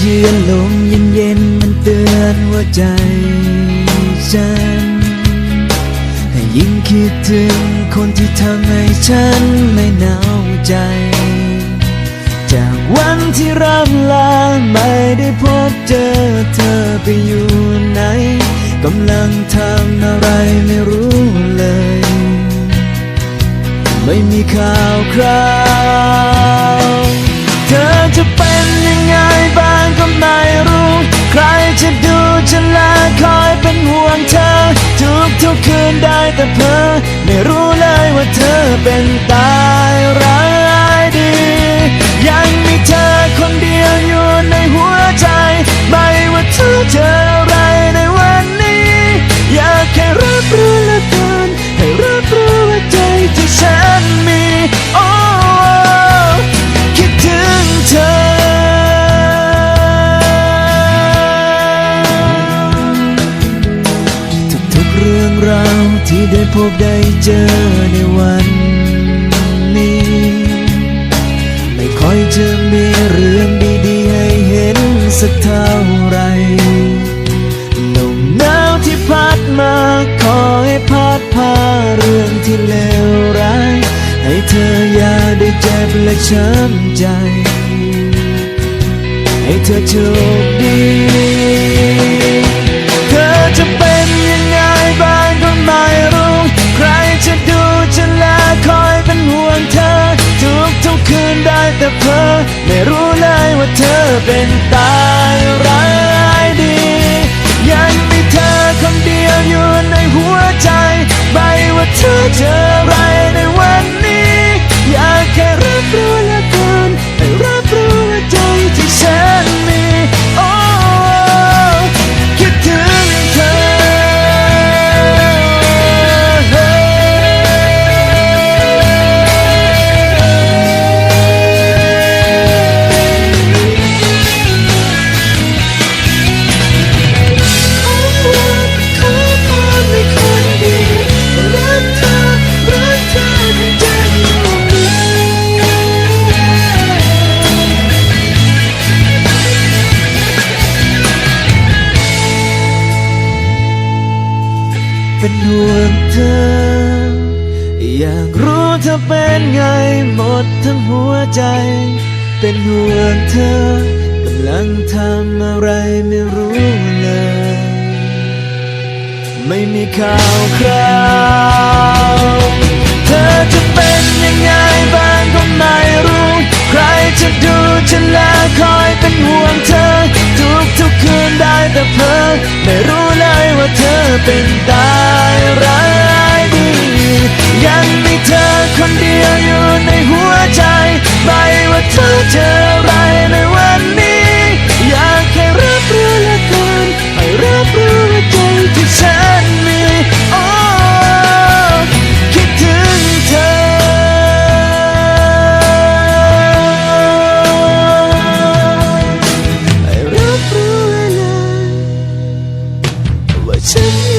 เยือนลมเย็นเย็นมันเตือนว่าใจฉันยิ่งคิดถึงคนที่ทำให้ฉันไม่หนาวใจ จากวันที่ร่ำลาไม่ได้พบเจอเธอไปอยู่ไหนกำลังทำอะไรไม่รู้เลย ไม่มีข่าวคราว เป็นตายร้ายดี ยังมีเธอคนเดียวอยู่ในหัวใจ ไม่ว่าเธอเจออะไรในวันนี้ อยากแค่รับรู้ละกันให้รับรู้ว่าใจที่ฉันมีโอ้คิดถึงเธอทุกๆเรื่องราวที่ได้พบได้เจอในวัน ออย่าได้เจ็บและช้ำใจ ให้เธอโชคดี เธอจะเป็นยังไงบ้างก็ไม่รู้ ใครจะดูจะแลคอยเป็นห่วงเธอ ทุกทุกคืนได้แต่เพ้อไม่รู้เลยว่าเธอเป็นต ห่วงเธอ อยากรู้เธอเป็นไงหมดทั้งหัวใจ เป็นห่วงเธอกำลังทำอะไรไม่รู้เลย ไม่มีข่าวคราวเธอจะเป็นยังไงบ้างก็ไม่รู้ ใครจะดูจะแลคอยเป็นห่วงเธอ ทุกทุกคืนได้แต่เพ้อไม่รู้เลยว่าเธอเป็นตา to me.